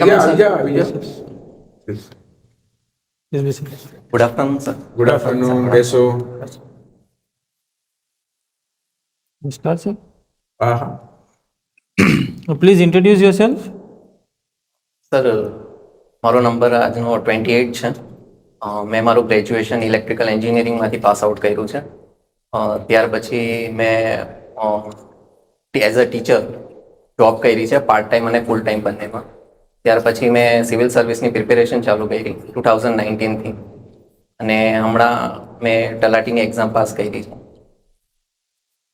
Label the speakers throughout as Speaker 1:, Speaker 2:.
Speaker 1: come in,
Speaker 2: Yeah,
Speaker 1: sir?
Speaker 2: yeah, yeah. Yes.
Speaker 3: Yes, basically.
Speaker 1: Good afternoon, sir.
Speaker 2: Good afternoon.
Speaker 3: You Start, sir.
Speaker 2: Uh-huh.
Speaker 3: Uh, Please introduce yourself.
Speaker 1: Sir મારો number આજનો twenty eight છે મેં મારું graduation electrical એન્જિનિયરિંગમાંથી pass out કર્યું છે ત્યાર પછી મેં એઝ અ ટીચર જોબ કરી છે પાર્ટ ટાઈમ અને ફૂલ ટાઈમ બંનેમાં ત્યાર પછી મેં સિવિલ સર્વિસની પ્રિપેરેશન ચાલુ કરી, ટુ થાઉઝન્ડ નાઇન્ટીનથી અને હમણાં મેં તલાટીની એક્ઝામ પાસ કરી. છે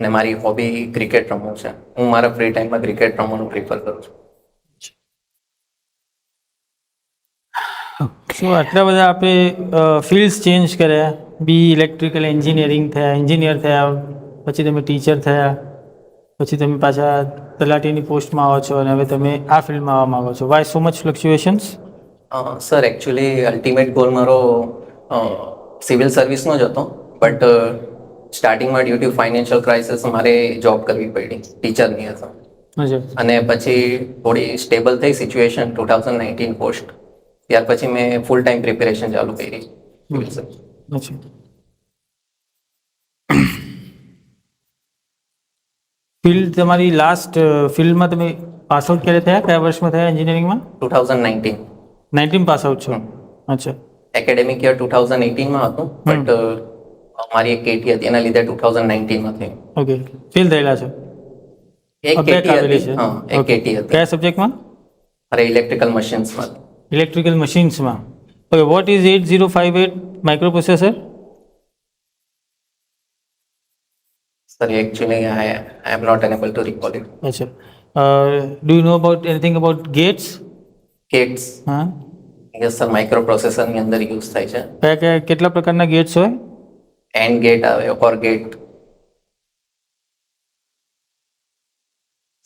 Speaker 1: અને મારી હોબી ક્રિકેટ રમવું છે. હું મારા ફ્રી ટાઈમમાં ક્રિકેટ રમવાનું પ્રિફર કરું છું.
Speaker 3: શું આટલા બધા આપણે ફિલ્ડ્સ ચેન્જ કર્યા? બી ઇલેક્ટ્રિકલ એન્જિનિયરિંગ થયા એન્જિનિયર થયા, પછી તમે ટીચર થયા, પછી તમે પાછા તલાટીની પોસ્ટમાં આવો છો અને હવે તમે આ ફિલ્ડમાં આવવા માંગો છો. Why so much fluctuations
Speaker 1: sir actually ultimate goal મારો સિવિલ સર્વિસનો જ હતો. બટ સ્ટાર્ટિંગમાં ડ્યુ ટુ ફાઇનાન્શિયલ ક્રાઇસિસ મારે જોબ કરવી પડી ટીચરની હતો. અને પછી થોડી સ્ટેબલ થઈ situation two thousand nineteen post ત્યાર પછી મેં ફૂલ ટાઈમ પ્રિપેરેશન ચાલુ કરી. સર
Speaker 3: અચ્છા. ફિલ્ડ તમારી લાસ્ટ ફિલ્ડમાં તમે પાસ આઉટ ક્યારે થયા? કયા વર્ષમાં થયા એન્જિનિયરિંગમાં
Speaker 1: two thousand nineteen
Speaker 3: nineteen pass out છો. અચ્છા.
Speaker 1: એકેડેમિક યર ટુ થાઉઝન્ડ એટીનમાં હતું બટ મારી એક કેટી હતી એના લીધે ટુ થાઉઝન્ડ નાઇન્ટીનમાં થઈ.
Speaker 3: ઓકે ફેલ થયેલા છો?
Speaker 1: એક કેટી હતી. હા એક કેટી હતી.
Speaker 3: કયા સબ્જેક્ટમાં
Speaker 1: અરે ઇલેક્ટ્રિકલ મશીન્સમાં
Speaker 3: electrical મશીન્સમાં okay what is at zero five at micro
Speaker 1: Sorry, actually, I, I am not unable to recall it.
Speaker 3: અચ્છા do you know about anything about gates
Speaker 1: Gates,
Speaker 3: હા
Speaker 1: yes sir, microprocessor ની અંદર use થાય છે.
Speaker 3: કયા કયા કેટલા પ્રકારના ગેટ્સ હોય?
Speaker 1: એન્ડ ગેટ આવે ઓર ગેટ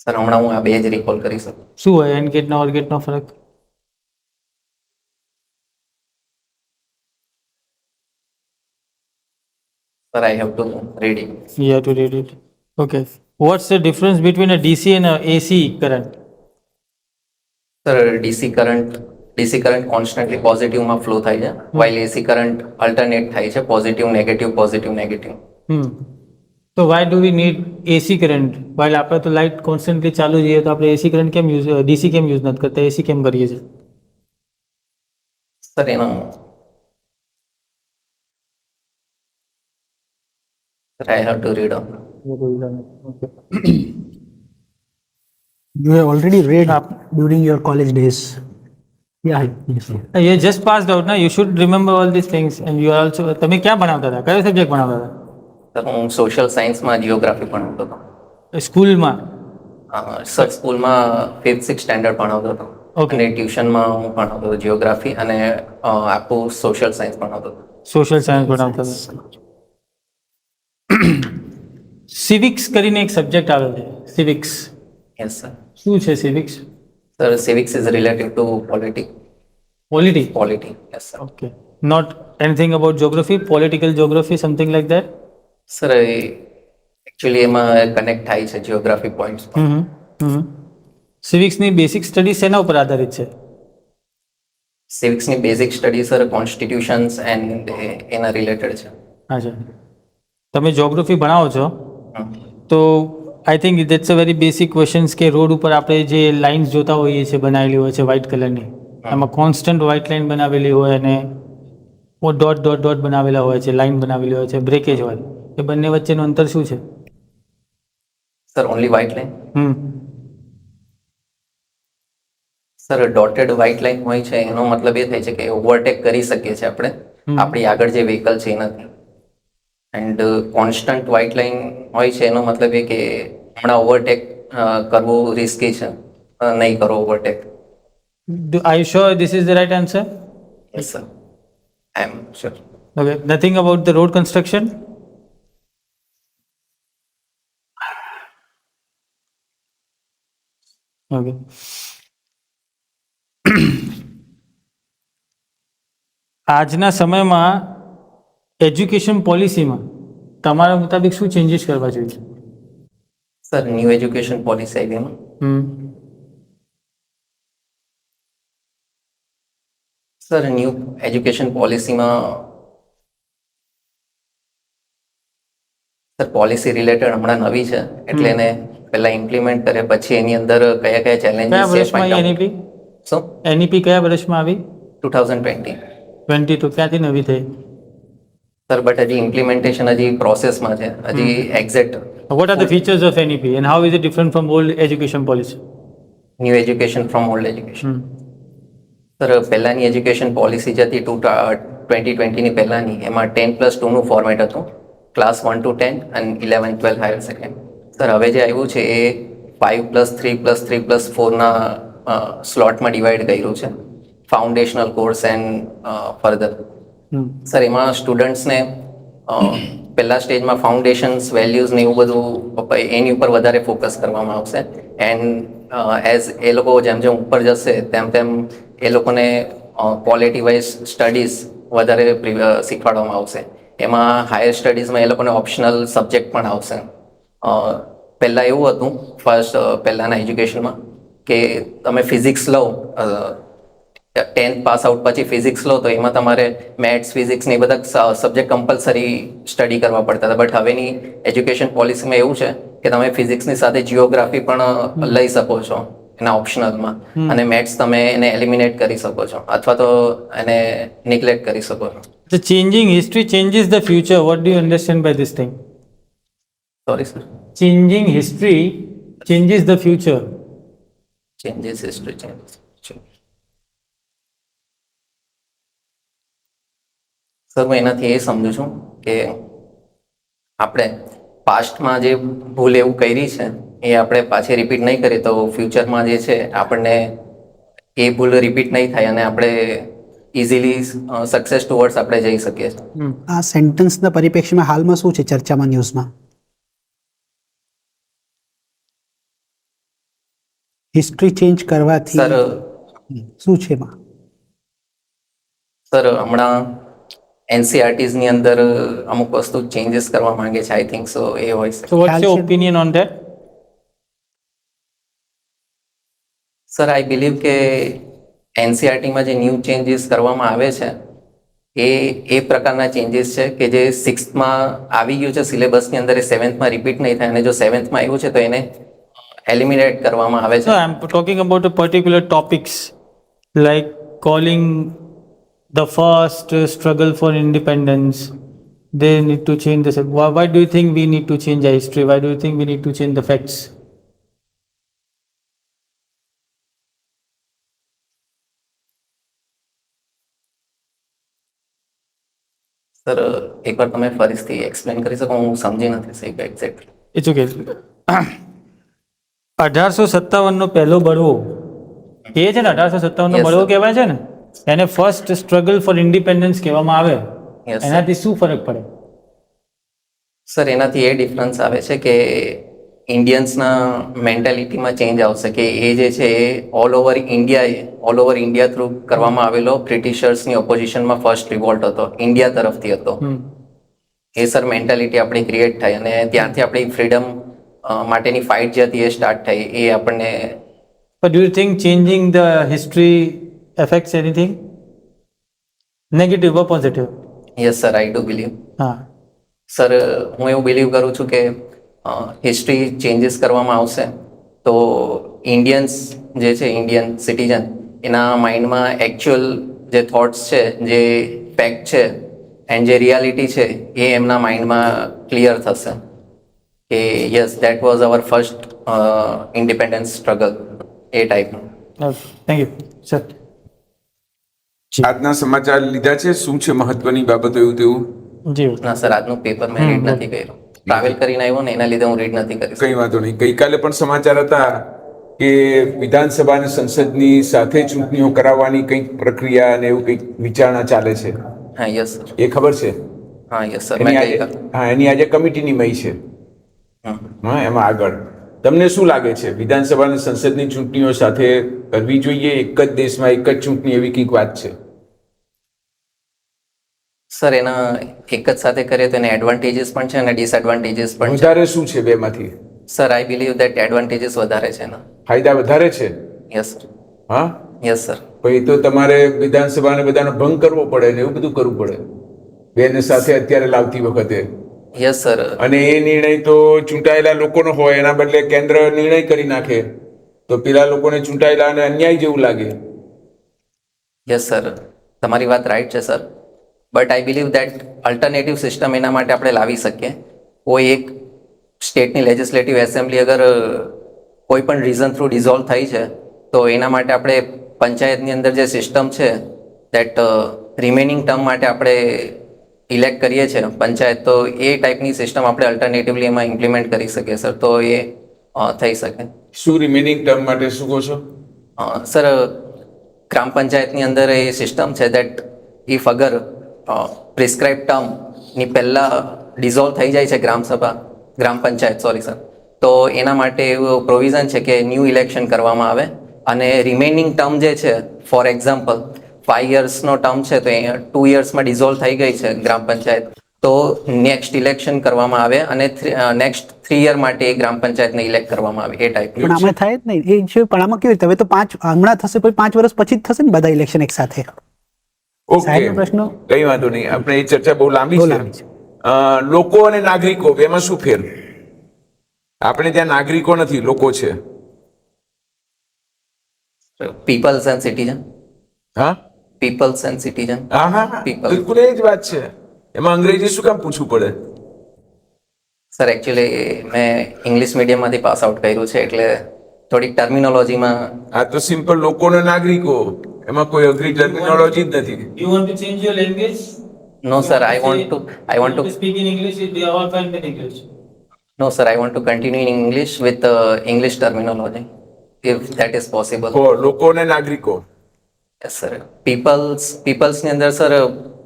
Speaker 1: સર હમણાં હું આ બે જ રિકોલ કરી શકું.
Speaker 3: શું હોય એન્ડ ગેટના ઓર ગેટનો ફરક?
Speaker 1: Sir I have to read it.
Speaker 3: You have to read it. Okay. What's the difference between a DC and a AC current?
Speaker 1: Sir DC current DC current constantly પોઝિટિવમાં flow થાય છે while AC current alternate થાય છે positive negative positive negative
Speaker 3: Hmm. તો why do we need AC current? While આપણે તો light constantly ચાલુ જોઈએ તો આપણે એસી કરંટ કેમ યુઝ ડીસી કેમ યુઝ નથી કરતા એસી કેમ કરીએ છીએ
Speaker 1: સર એનો sir I have to read on
Speaker 4: You have already read during your college days. Yeah, yes.
Speaker 3: You just passed out ના you should remember all these things and you are also તમે ક્યાં ભણાવતા હતા? કયો subject ભણાવતા હતા?
Speaker 1: Sir હું social સાયન્સમાં જિયોગ્રાફી ભણાવતો હતો.
Speaker 3: સ્કૂલમાં
Speaker 1: સર સ્કૂલમાં ફિફ્થ સિક્સ સ્ટેન્ડર્ડ ભણાવતો હતો.
Speaker 3: ઓકે
Speaker 1: અને ટ્યુશનમાં હું ભણાવતો હતો જિયોગ્રાફી અને આખું સોશિયલ સાયન્સ ભણાવતો હતો.
Speaker 3: સોશિયલ સાયન્સ ભણાવતો હતા. સિવિક્સ કરીને એક સબ્જેક્ટ આવે છે સિવિક્સ
Speaker 1: યસ સર
Speaker 3: શું છે civics
Speaker 1: sir civics is related to politic
Speaker 3: polity
Speaker 1: polity yes sir
Speaker 3: okay not anything about geography political geography something like that
Speaker 1: sir actually એમાં connect થાય છે જિયોગ્રાફી પોઈન્ટ્સ
Speaker 3: સિવિક્સની બેસિક સ્ટડી શેના ઉપર આધારિત છે?
Speaker 1: સિવિક્સની basic study sir constitutions and એના related છે.
Speaker 3: અચ્છા તમે જોગ્રાફી ભણાવો છો? તો I think that's a very basic questions કે રોડ ઉપર આપણે જે લાઇન્સ જોતા હોઈએ છીએ બનાવેલી હોય છે વ્હાઇટ કલરની એમાં કોન્સ્ટન્ટ વ્હાઇટ લાઇન બનાવેલી હોય અને ડોટ ડોટ ડોટ બનાવેલા હોય છે લાઇન બનાવેલી હોય છે બ્રેકેજ હોય. એ બંને વચ્ચેનું અંતર શું છે?
Speaker 1: Sir only white line
Speaker 3: hmm.
Speaker 1: Sir dotted white line હોય છે એનો મતલબ એ થાય છે કે ઓવરટેક કરી શકીએ છીએ આપણે. આપણી આગળ જે વ્હીકલ છે એ નથી એન્ડ કોન્સ્ટન્ટ વ્હાઇટ લાઇન હોય છે એનો મતલબ એ કે હમણાં ઓવરટેક કરવું રિસ્કી છે. નહીં કરો
Speaker 3: overtake I sure this is the right answer
Speaker 1: yes sir I am sure
Speaker 3: okay nothing about the road construction okay આજના સમયમાં એજ્યુકેશન પોલિસીમાં તમારા મુતાબિક શું ચેન્જીસ કરવા જોઈએ?
Speaker 1: સર ન્યૂ એજ્યુકેશન પોલિસી આવી એમાં? સર ન્યૂ એજ્યુકેશન પોલિસીમાં સર પોલિસી રિલેટેડ હમણાં નવી છે એટલે એને પહેલા ઇમ્પ્લિમેન્ટ કરે પછી એની અંદર કયા કયા ચેલેન્જીસ છે
Speaker 3: એનઈપી
Speaker 1: સો
Speaker 3: એનઈપી કયા વર્ષમાં આવી?
Speaker 1: ટુ થાઉઝન્ડ તો
Speaker 3: ટ્વેન્ટી ક્યાંથી નવી થઈ?
Speaker 1: સર બટ હજી ઇમ્પ્લિમેન્ટેશન હજી પ્રોસેસમાં છે. હજી exact
Speaker 3: what are the features of NEP and how is it different from old education policy
Speaker 1: new education from old education sir પહેલાંની એજ્યુકેશન પોલિસી જે હતી ટુ ટ્વેન્ટી ટ્વેન્ટીની પહેલાંની. એમાં ટેન પ્લસ ટુનું ફોર્મેટ હતું. ક્લાસ વન ટુ ટેન અને eleven twelve higher second sir હવે જે આવ્યું છે એ five plus three plus three plus ફોરના સ્લોટમાં ડિવાઈડ કર્યું છે. Foundational course and further sir, એમાં સ્ટુડન્ટ્સને પહેલા સ્ટેજમાં ફાઉન્ડેશન્સ વેલ્યુઝ ને એવું બધું એની ઉપર વધારે ફોકસ કરવામાં આવશે. એન્ડ એઝ એ લોકો જેમ જેમ ઉપર જશે, તેમ તેમ એ લોકોને ક્વોલિટી વાઇઝ સ્ટડીઝ વધારે શીખવાડવામાં આવશે. એમાં હાયર સ્ટડીઝમાં એ લોકોને ઓપ્શનલ સબ્જેક્ટ પણ આવશે. પહેલાં એવું હતું ફર્સ્ટ પહેલાંના એજ્યુકેશનમાં કે તમે ફિઝિક્સ લો ટેન્થ પાસ આઉટ પછી ફિઝિક્સ લો તો એમાં તમારે મેથ્સ ફિઝિક્સ ને બધા સબ્જેક્ટ કમ્પલસરી સ્ટડી કરવા પડતા હતા. બટ હવેની એજ્યુકેશન પોલિસીમાં એવું છે કે તમે ફિઝિક્સની સાથે જિયોગ્રાફી પણ લઈ શકો છો એના ઓપ્શનલમાં અને મેથ્સ તમે એને એલિમિનેટ કરી શકો છો. અથવા તો એને નિગ્લેક્ટ કરી શકો છો.
Speaker 3: The changing history changes the future. What do you understand by this thing?
Speaker 1: Sorry sir
Speaker 3: Changing history changes the future.
Speaker 1: Changes history changes sir હું એનાથી એ સમજુ છું કે આપણે પાસ્ટમાં જે ભૂલ એવું કરી છે એ આપણે પાછી રિપીટ નહીં કરીએ તો ફ્યુચરમાં જે છે આપણને એ ભૂલ રિપીટ નહીં થાય અને આપણે ઇઝીલી સક્સેસ ટુવર્ડ્સ આપણે જઈ શકીએ છીએ.
Speaker 4: આ સેન્ટન્સના પરિપ્રેક્ષ્યમાં હાલમાં શું છે ચર્ચામાં ન્યૂઝમાં હિસ્ટ્રી ચેન્જ કરવાથી
Speaker 1: સર
Speaker 4: શું છે એમાં?
Speaker 1: સર હમણાં એનસીઆરટીઝની અંદર અમુક વસ્તુ ચેન્જીસ કરવા માંગે છે આઈ થિંક સો એ હોય છે
Speaker 3: opinion what's your
Speaker 4: Calcium.
Speaker 3: opinion on
Speaker 1: sir I believe કે એનસીઆરટીમાં જે ન્યૂ ચેન્જીસ કરવામાં આવે છે એ એ પ્રકારના ચેન્જીસ છે કે જે સિક્સ્થમાં આવી ગયું છે સિલેબસની અંદર એ સેવન્થમાં રિપીટ નહીં થાય અને જો સેવન્થમાં આવ્યું છે તો એને એલિમિનેટ કરવામાં આવે છે.
Speaker 3: I'm talking about a particular topics like calling the first uh, struggle for independence. They need to change this. Why, why do you think we need to change our history? Why do you think we need to change the facts?
Speaker 1: Sir એકવાર તમે ફરીથી explain કરી શકો હું સમજી નથી શક્યો exact
Speaker 3: it's okay અઢારસો સત્તાવનનો પહેલો બળવો એ છે ને અઢારસો સત્તાવનનો બળવો કહેવાય છે ને એને ફર્સ્ટ સ્ટ્રગલ ફોર ઇન્ડિપેન્ડન્સ કહેવામાં આવે. એનાથી શું ફરક પડે?
Speaker 1: સર એનાથી એ ડિફરન્સ આવે છે કે ઇન્ડિયન્સના મેન્ટાલિટીમાં ચેન્જ આવશે કે એ જે છે એ all over India all over India through કરવામાં આવેલો બ્રિટિશર્સની ઓપોઝિશનમાં ફર્સ્ટ રિવોલ્ટ હતો ઇન્ડિયા તરફથી હતો. એ સર મેન્ટાલિટી આપણી ક્રિએટ થઈ અને ત્યાંથી આપણી ફ્રીડમ માટેની ફાઇટ જે હતી એ સ્ટાર્ટ થઈ એ આપણને
Speaker 3: But do you think changing the history affects anything? Negative or positive?
Speaker 1: Yes sir I do believe
Speaker 3: હા
Speaker 1: સર હું એવું બિલીવ કરું છું કે હિસ્ટ્રી ચેન્જીસ કરવામાં આવશે તો ઇન્ડિયન્સ જે છે ઇન્ડિયન સિટીઝન એના માઇન્ડમાં એકચ્યુઅલ જે થોટ્સ છે જે ફેક્ટ છે એન્ડ જે રિયાલિટી છે એ એમના માઇન્ડમાં ક્લિયર થશે કે yes that was our first independence struggle એ ટાઈપનું
Speaker 3: થેન્ક યુ you.
Speaker 2: આજના સમાચાર લીધા છે. શું છે મહત્વની બાબતો એવું તેવું?
Speaker 3: જી.
Speaker 1: ના સર આજનું પેપર મેં રીડ નથી કર્યું. ટ્રાવેલ કરીને આવ્યો ને એના લીધે હું રીડ નથી કરી
Speaker 2: કઈ વાંધો નહીં. ગઈકાલે પણ સમાચાર હતા કે વિધાનસભા અને સંસદની સાથે ચૂંટણીઓ કરાવવાની કંઈક પ્રક્રિયા અને એવું કંઈક વિચારણા ચાલે છે.
Speaker 1: હા યસ
Speaker 2: એ ખબર છે?
Speaker 1: હા યસ સર.
Speaker 2: એની આજે હા એની આજે કમિટીની મય છે. હા એમાં આગળ. તમને શું લાગે છે? વિધાનસભા અને સંસદની ચૂંટણીઓ સાથે કરવી જોઈએ? એક જ દેશમાં એક જ ચૂંટણી એવી કંઈક વાત છે?
Speaker 1: સર એના એક જ સાથે કરીએ તો એના એડવાન્ટેજીસ પણ છે અને ડિસએડવાન્ટેજીસ પણ
Speaker 2: વધારે શું છે બેમાંથી?
Speaker 1: Sir I believe that advantages વધારે છે એના.
Speaker 2: ફાયદા વધારે છે?
Speaker 1: યસ
Speaker 2: હા?
Speaker 1: યસ સર
Speaker 2: પછી તો તમારે વિધાનસભાને બધાનો ભંગ કરવો પડે ને એવું બધું કરવું પડે. બેને સાથે અત્યારે લાવતી વખતે.
Speaker 1: યસ સર
Speaker 2: અને એ નિર્ણય તો ચૂંટાયેલા લોકોનો હોય એના બદલે કેન્દ્ર નિર્ણય કરી નાખે. તો પેલા લોકોને ચૂંટાયેલા અને અન્યાય જેવું લાગે.
Speaker 1: યસ સર તમારી વાત રાઈટ છે sir but I believe that alternate system એના માટે આપણે લાવી શકીએ. કોઈ એક સ્ટેટની લેજિસ્લેટિવ એસેમ્બલી અગર કોઈ પણ રીઝન થ્રુ ડિઝોલ્વ થઈ છે તો એના માટે આપણે પંચાયતની અંદર જે સિસ્ટમ છે દેટ રિમેનિંગ ટર્મ માટે આપણે ઇલેક્ટ કરીએ છીએ પંચાયત તો એ ટાઈપની સિસ્ટમ આપણે અલ્ટરનેટિવલી એમાં ઇમ્પ્લિમેન્ટ કરી શકીએ સર તો એ થઈ શકે.
Speaker 2: શું રિમેનિંગ ટર્મ માટે શું કહો છો?
Speaker 1: સર ગ્રામ પંચાયતની અંદર એ સિસ્ટમ છે દેટ ઇફ અગર પ્રિસ્ક્રાઇબ ટર્મની પહેલાં ડિઝોલ્વ થઈ જાય છે ગ્રામસભા ગ્રામ પંચાયત સોરી સર તો એના માટે એવું પ્રોવિઝન છે કે ન્યૂ ઇલેક્શન કરવામાં આવે. અને રિમેનિંગ ટર્મ જે છે ફોર એક્ઝામ્પલ ફાઈવ યર્સનો ટર્મ છે તો એ ટુ યર્સમાં ડિઝોલ્વ થઈ ગઈ છે ગ્રામ પંચાયત. તો નેક્સ્ટ ઇલેક્શન કરવામાં આવે અને નેક્સ્ટ થ્રી યર માટે એ ગ્રામ પંચાયતને ઇલેક્ટ કરવામાં આવે એ ટાઈપ
Speaker 4: પણ આમાં થાય જ નહીં. એ છે પણ આમાં કેવી રીતે? હવે તો પાંચ હમણાં થશે પછી પાંચ વર્ષ પછી જ થશે ને બધા ઇલેક્શન એક સાથે?
Speaker 2: ઓકે.
Speaker 4: પ્રશ્નો પ્રશ્ન?
Speaker 2: કઈ વાંધો નહીં. આપણે એ ચર્ચા બહુ લાંબી છે. લોકો અને નાગરિકો એમાં શું ફેર? આપણે ત્યાં નાગરિકો નથી લોકો છે.
Speaker 1: પીપલ્સ એન્ડ સિટીઝન
Speaker 2: હા?
Speaker 1: પીપલ્સ એન્ડ સિટીઝન
Speaker 2: હા બિલકુલ એ જ વાત છે. એમાં અંગ્રેજી શું કામ પૂછવું પડે?
Speaker 1: સર એકચ્યુઅલી મેં ઇંગ્લિશ મીડિયમમાંથી પાસ આઉટ કર્યું છે એટલે થોડીક ટર્મિનોલોજીમાં
Speaker 2: આ તો સિમ્પલ લોકોને નાગરિકો. એમાં કોઈ અઘરી ટર્મિનોલોજી જ નથી.
Speaker 3: You want to change your language
Speaker 1: no sir I want to I want
Speaker 3: to speak in English they are all fine in English
Speaker 1: no sir I want to continue in English with English terminology if that is possible
Speaker 2: હો લોકો અને નાગરિકો.
Speaker 1: Sir people's પીપલ્સની અંદર sir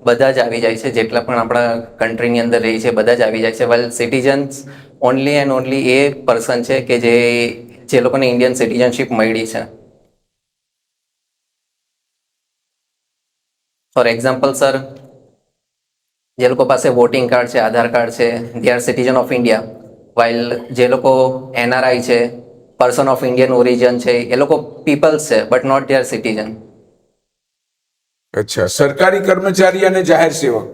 Speaker 1: બધા જ આવી જાય છે. જેટલા પણ આપણા કન્ટ્રીની અંદર રહી છે, બધા જ આવી જાય છે. Well citizens only and only A person છે કે જે જે લોકોને ઇન્ડિયન સિટીઝનશીપ મળી છે. ફોર એક્ઝામ્પલ સર જે લોકો પાસે વોટિંગ કાર્ડ છે, આધાર કાર્ડ છે they are citizen of India while જે લોકો એનઆરઆઈ છે પર્સન ઓફ ઇન્ડિયન ઓરિજન છે, એ લોકો પીપલ્સ છે but not they are citizen
Speaker 2: અચ્છા સરકારી કર્મચારી અને જાહેર સેવક.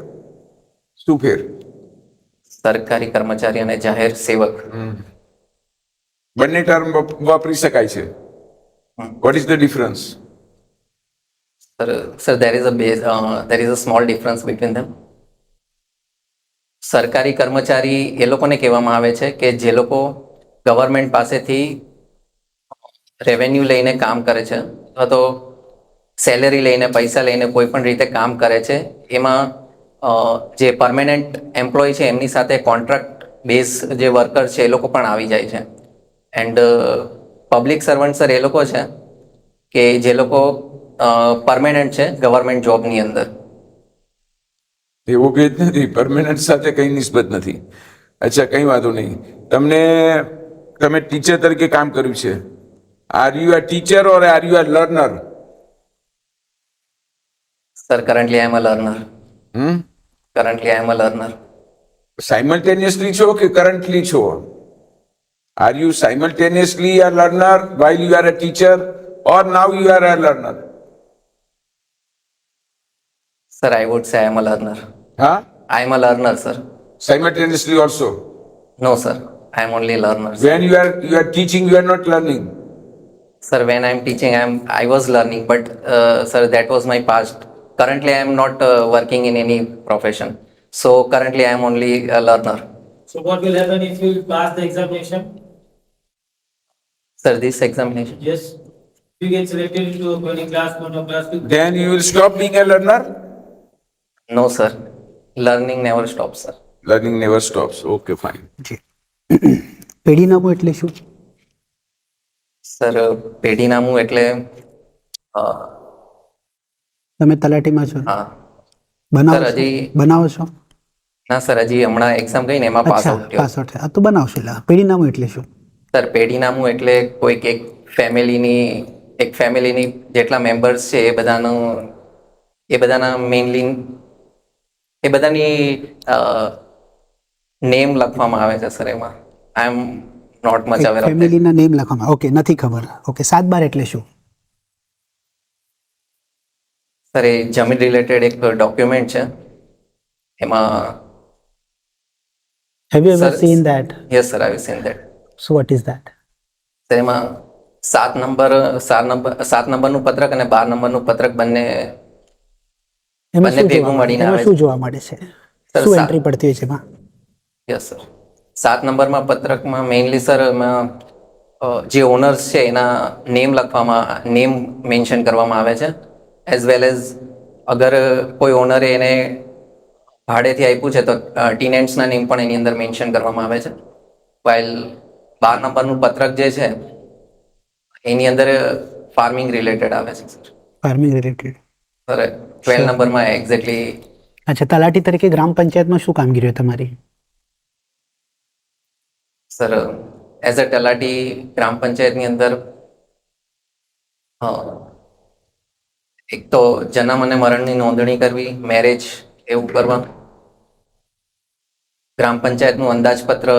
Speaker 2: શું ફેર?
Speaker 1: સરકારી કર્મચારી અને જાહેર સેવક.
Speaker 2: બંને ટર્મ વાપરી શકાય છે. What is the difference
Speaker 1: sir sir there is a base there is a small difference between them સરકારી કર્મચારી એ લોકોને કહેવામાં આવે છે કે જે લોકો ગવર્મેન્ટ પાસેથી રેવન્યુ લઈને કામ કરે છે અથવા તો સેલેરી લઈને, પૈસા લઈને કોઈ પણ રીતે કામ કરે છે, એમાં જે પરમેનન્ટ એમ્પ્લોય છે, એમની સાથે કોન્ટ્રાક્ટ બેઝ જે વર્કર છે, એ લોકો પણ આવી જાય છે. એન્ડ પબ્લિક સર્વન્ટ સર એ લોકો છે કે જે લોકો પરમેનન્ટ છે ગવર્મેન્ટ જોબની અંદર.
Speaker 2: એવો ભેદ નથી પરમેનન્ટ સાથે કંઈ નિસ્બત નથી. અચ્છા, કંઈ વાંધો નહીં. તમને, તમે ટીચર તરીકે કામ કર્યું છે. Are you are teacher or are you are learner
Speaker 1: sir currently I am a learner
Speaker 2: hmm
Speaker 1: currently I am a learner
Speaker 2: simultaneously છો કે કરન્ટલી છો are you simultaneously are learner while you are a teacher or now you are a learner
Speaker 1: sir I would say I am a learner
Speaker 2: હા
Speaker 1: I am a learner sir
Speaker 2: simultaneously also
Speaker 1: no sir I am only learner
Speaker 2: when you are you are teaching you are not learning
Speaker 1: sir when I am teaching I am I was learning but sir that was My past currently I am not working in any profession so currently I am only learner
Speaker 3: So what will happen if you pass the examination?
Speaker 1: Sir this examination
Speaker 3: Yes. You get selected into any class one or class two.
Speaker 2: then you will stop being a learner
Speaker 1: no sir learning never stop sir
Speaker 2: learning never stops okay fine
Speaker 4: જી પેઢીનામું એટલે શું
Speaker 1: sir પેઢીનામું એટલે અ,
Speaker 4: તમે તલાટીમાં છો?
Speaker 1: હા.
Speaker 4: બનાવો
Speaker 1: હજી-
Speaker 4: બનાવો છો?
Speaker 1: ના સર હજી હમણાં એક્ઝામ ગઈ ને એમાં પાસ આઉટ થયો.
Speaker 4: પાસ આઉટ આ તો બનાવશો એટલે પેઢીનામું એટલે શું?
Speaker 1: સર પેઢીનામું એટલે કોઈક એક ફેમિલીની એક ફેમિલીની જેટલા મેમ્બર્સ છે એ બધાનું એ બધાના મેઇનલી એ બધાની નેમ લખવામાં આવે છે સર એમાં. I am not much aware
Speaker 4: ફેમિલીના name લખવામાં ઓકે નથી ખબર. ઓકે સાત બાર એટલે શું?
Speaker 1: સર એ જમીન રિલેટેડ એક ડોક્યુમેન્ટ છે. એમાં
Speaker 4: have you
Speaker 1: ever
Speaker 4: seen that
Speaker 1: yes sir I seen that
Speaker 4: so what is that
Speaker 1: sir એમાં સાત નંબર સાત નંબર સાત નંબરનું પત્રક અને બાર નંબરનું પત્રક બંને બંને ભેગું મળીને આવે
Speaker 4: શું જોવા મળે છે? શું એન્ટ્રી પડતી હોય છે એમાં?
Speaker 1: યસ સર સાત નંબરમાં પત્રકમાં મેઇનલી સર એમાં જે ઓનર્સ છે એના નેમ લખવામાં નેમ મેન્શન કરવામાં આવે છે. એઝ વેલ એઝ અગર કોઈ ઓનરે એને ભાડેથી આપ્યું છે તો ટીનેન્ટ્સના નેમ પણ એની અંદર મેન્શન કરવામાં આવે છે. વાઇલ બાર નંબરનું પત્રક જે છે એની અંદર ફાર્મિંગ રિલેટેડ આવે છે sir
Speaker 4: farming related
Speaker 1: sir twelve નંબરમાં એક્ઝેક્ટલી
Speaker 4: અચ્છા તલાટી તરીકે ગ્રામ પંચાયતમાં શું કામગીરી તમારી?
Speaker 1: સર એઝ અ તલાટી ગ્રામ પંચાયતની અંદર અ, એક તો જન્મ અને મરણની નોંધણી કરવી મેરેજ એવું કરવા ગ્રામ પંચાયતનું અંદાજપત્ર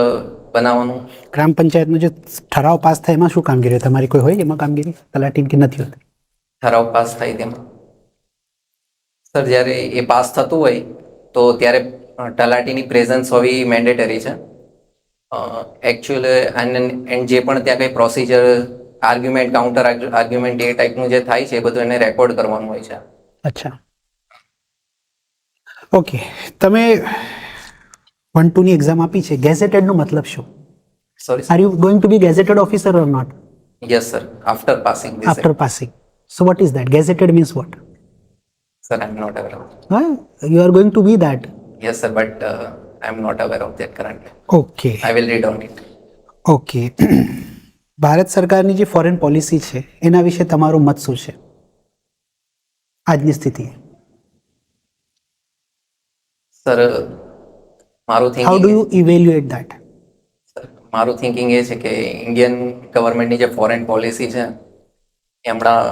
Speaker 1: બનાવવાનું.
Speaker 4: ગ્રામ પંચાયતનો જે ઠરાવ પાસ થાય એમાં શું કામગીરી તમારી કોઈ હોય એમાં કામગીરી? તલાટી કે નથી હોતી?
Speaker 1: ઠરાવ પાસ થાય તેમાં. સર જ્યારે એ પાસ થતું હોય તો ત્યારે તલાટીની પ્રેઝન્સ હોવી મેન્ડેટરી છે. એકચ્યુઅલ એન્ડ જે પણ ત્યાં કંઈ પ્રોસિજર આર્ગ્યુમેન્ટ કાઉન્ટર આર્ગ્યુમેન્ટ એ ટાઈપનું જે થાય છે એ બધું એને રેકોર્ડ કરવાનું હોય છે.
Speaker 4: અચ્છા. ઓકે તમે વન ટુની એક્ઝામ આપી છે. ગેઝેટેડનો મતલબ શું? Sorry are you going to be gazetted officer or
Speaker 1: not yes sir after passing
Speaker 4: after passing so what is that gazetted means what
Speaker 1: sir I am not aware of
Speaker 4: હા you are going to be that
Speaker 1: yes sir but I am not aware of that currently.
Speaker 4: Okay
Speaker 1: I will read on it
Speaker 4: okay Bharat સરકારની જે foreign policy છે એના વિશે તમારો મત શું છે? આજની સ્થિતિ.
Speaker 1: સર મારું
Speaker 4: how do
Speaker 1: thinking
Speaker 4: you evaluate that
Speaker 1: મારું થિંકિંગ એ છે કે ઇન્ડિયન ગવર્મેન્ટની જે ફોરેન પોલિસી છે એમણા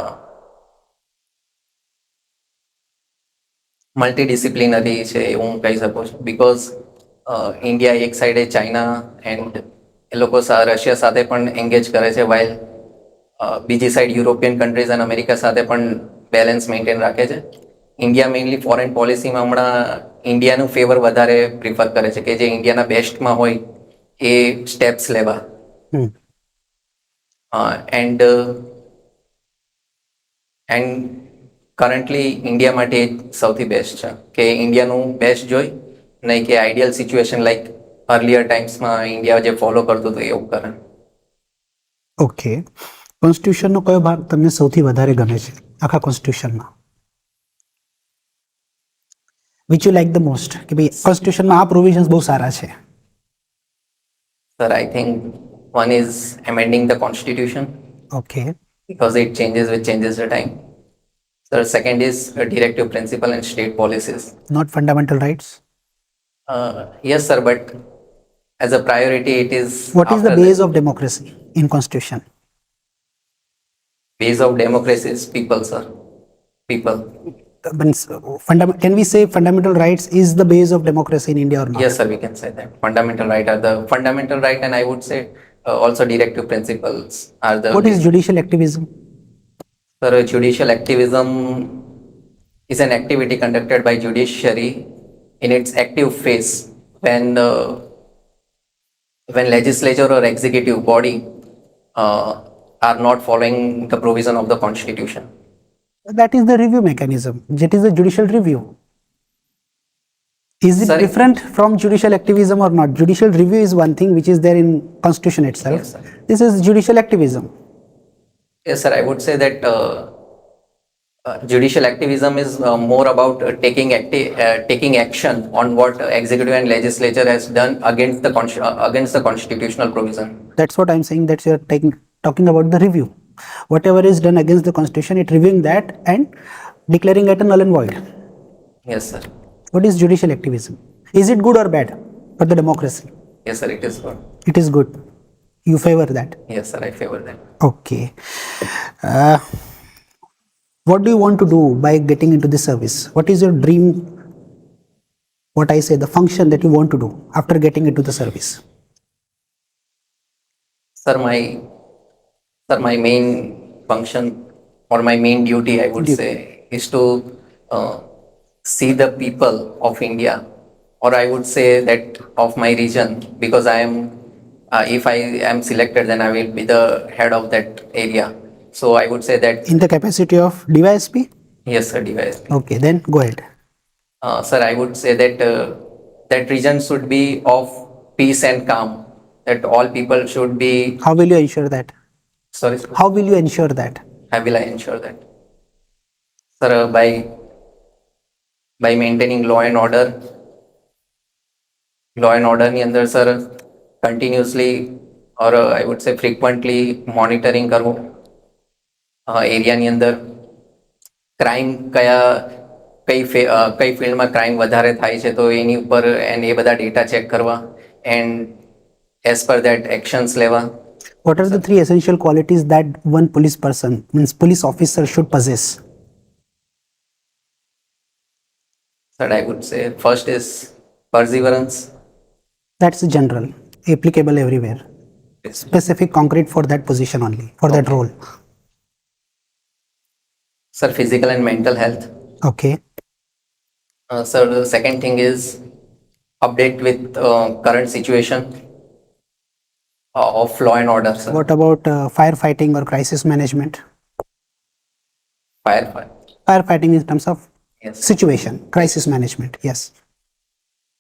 Speaker 1: મલ્ટી ડિસિપ્લિનરી છે એવું હું કહી શકું છું. બિકોઝ ઇન્ડિયા એક સાઈડે ચાઇના એન્ડ એ લોકો રશિયા સાથે પણ એન્ગેજ કરે છે વાઇલ બીજી સાઈડ યુરોપિયન કન્ટ્રીઝ અને અમેરિકા સાથે પણ બેલેન્સ મેન્ટેન રાખે છે. ઇન્ડિયા મેઇનલી ફોરેન પોલિસીમાં હમણાં ઇન્ડિયાનું ફેવર વધારે પ્રિફર કરે છે કે જે ઇન્ડિયાના બેસ્ટમાં હોય એ સ્ટેપ્સ લેવા. એન્ડ એન્ડ કરન્ટલી ઇન્ડિયા માટે સૌથી બેસ્ટ છે. કે ઇન્ડિયાનું બેસ્ટ જોઈ નહીં કે આઈડિયલ સિચ્યુએશન લાઈક અર્લિયર ટાઈમ્સમાં ઇન્ડિયા જે ફોલો કરતું હતું એવું કરે
Speaker 4: ઓકે કોન્સ્ટિટ્યુશનનો કયો ભાગ તમને સૌથી વધારે ગમે છે? આખા કોન્સ્ટિટ્યુશનમાં which you like the most કે ભાઈ કોન્સ્ટિટ્યુશનમાં આ પ્રોવિઝન્સ બહુ સારા છે.
Speaker 1: Sir I think one is amending the constitution
Speaker 4: okay
Speaker 1: because it changes with changes the time. Sir second is a directive principle and state policies.
Speaker 4: Not fundamental
Speaker 1: uh, yes sir but as a priority it is
Speaker 4: what is the
Speaker 1: base
Speaker 4: the, of democracy in constitution?
Speaker 1: Base of democracy is people sir. People.
Speaker 4: Uh, can we say fundamental rights is the base of democracy in india or not?
Speaker 1: Yes sir we can say that. Fundamental right are the fundamental right and i would say uh, also directive principles are the
Speaker 4: what is judicial activism?
Speaker 1: Sir judicial activism is an activity conducted by judiciary in its active phase when uh, when legislature or executive body uh, are not following the provision of the constitution
Speaker 4: That is the review mechanism. That is the judicial review. Is it
Speaker 1: Sorry?
Speaker 4: different from judicial activism or not? Judicial review is one thing which is there in constitution itself.
Speaker 1: Yes, sir.
Speaker 4: this is judicial activism.
Speaker 1: Yes, sir. I would say that uh, uh, judicial activism is uh, more about uh, taking acti- uh, taking action on what uh, executive and legislature has done against the con- uh, against the constitutional provision.
Speaker 4: That's what I'm saying. That you're taking talking about the review. Whatever is done against the constitution, it reviewing that and declaring it a null and void.
Speaker 1: Yes, sir.
Speaker 4: What is judicial activism? Is it good or bad for the democracy?
Speaker 1: Yes, sir. It is good.
Speaker 4: It is good. You favor that.
Speaker 1: Yes, sir. I favor that.
Speaker 4: Okay. Uh, what do you want to do by getting into this service? What is your dream? What I say, the function that you want to do after getting into the service?
Speaker 1: Sir, my sir, my main function or my main duty, I would say, is to uh, see the people of India, or I would say that of my region, because I am, uh, if I am selected, then I will be the head of that area. So I would say that
Speaker 4: In the capacity of DYSP?
Speaker 1: yes, sir, device.
Speaker 4: Okay, then go ahead.
Speaker 1: Uh, sir, I would say that uh, that region should be of peace and calm. That all people should be.
Speaker 4: How will you ensure that?
Speaker 1: Sorry, sir.
Speaker 4: How will you ensure that?
Speaker 1: how will I ensure that? Sir, uh, by by maintaining law and order, law and order ની અંદર sir continuously or I would say frequently monitoring કરવું એરિયાની અંદર crime કયા કઈ કઈ ફિલ્ડમાં crime વધારે થાય છે તો એની ઉપર એન્ડ એ બધા ડેટા ચેક કરવા and as per that actions લેવા
Speaker 4: What are the three essential qualities that one police person, means police officer, should possess?
Speaker 1: Third, I would say first is perseverance.
Speaker 4: That's general, applicable everywhere. Specific, concrete for that position only, for that role.
Speaker 1: Sir, physical and mental health.
Speaker 4: Okay.
Speaker 1: Uh, sir, the second thing is update with uh, current situation uh, of law and order, sir.
Speaker 4: What about uh, firefighting or crisis management?
Speaker 1: Fire, fire.
Speaker 4: Firefighting in terms of
Speaker 1: Yes.
Speaker 4: situation, crisis management. Yes.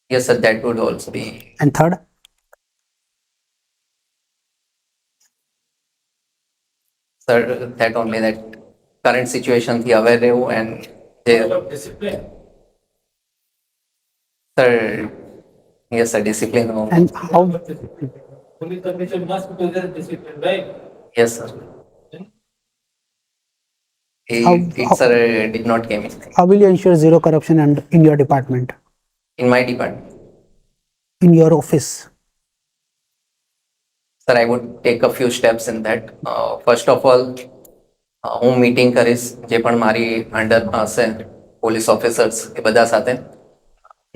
Speaker 1: Yes, sir, that would also be.
Speaker 4: And third,
Speaker 1: Sir, that only that current situation થી aware રહેવું and જે Sir, yes, sir, discipline. હોવું.
Speaker 4: and how
Speaker 3: Police official must possess discipline, right?
Speaker 1: Yes, sir. It,
Speaker 4: How-
Speaker 1: it,
Speaker 4: how-
Speaker 1: sir, did not came in,
Speaker 4: how will you ensure zero corruption and in your department,
Speaker 1: in my department.
Speaker 4: in your office?
Speaker 1: Sir, I would take a few steps in that. Uh, first of all, uh, હું meeting કરીશ જે પણ મારી અંડરમાં હશે police officers એ બધા સાથે.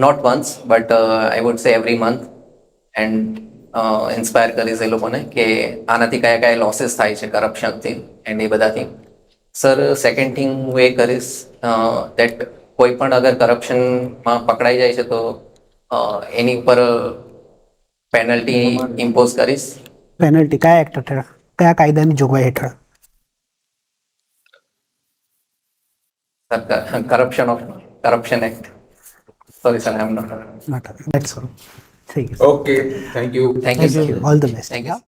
Speaker 1: Not once but I would say every month and inspire કરીશ એ લોકોને કે આનાથી કયા કયા લોસીસ થાય છે કરપ્શનથી એન્ડ એ બધાથી. સર સેકન્ડ થિંગ હું એ કરીશ દેટ કોઈ પણ અગર કરપ્શનમાં પકડાઈ જાય છે તો એની ઉપર પેનલ્ટી ઇમ્પોઝ કરીશ.
Speaker 4: પેનલ્ટી કયા એક્ટ હેઠળ? કયા કાયદાની જોગવાઈ હેઠળ?
Speaker 1: corruption of corruption act. Sorry sir i'm not
Speaker 4: not that's all. Thank you
Speaker 2: okay thank you.
Speaker 1: Thank you,
Speaker 4: thank you. all the best.
Speaker 1: Thank you.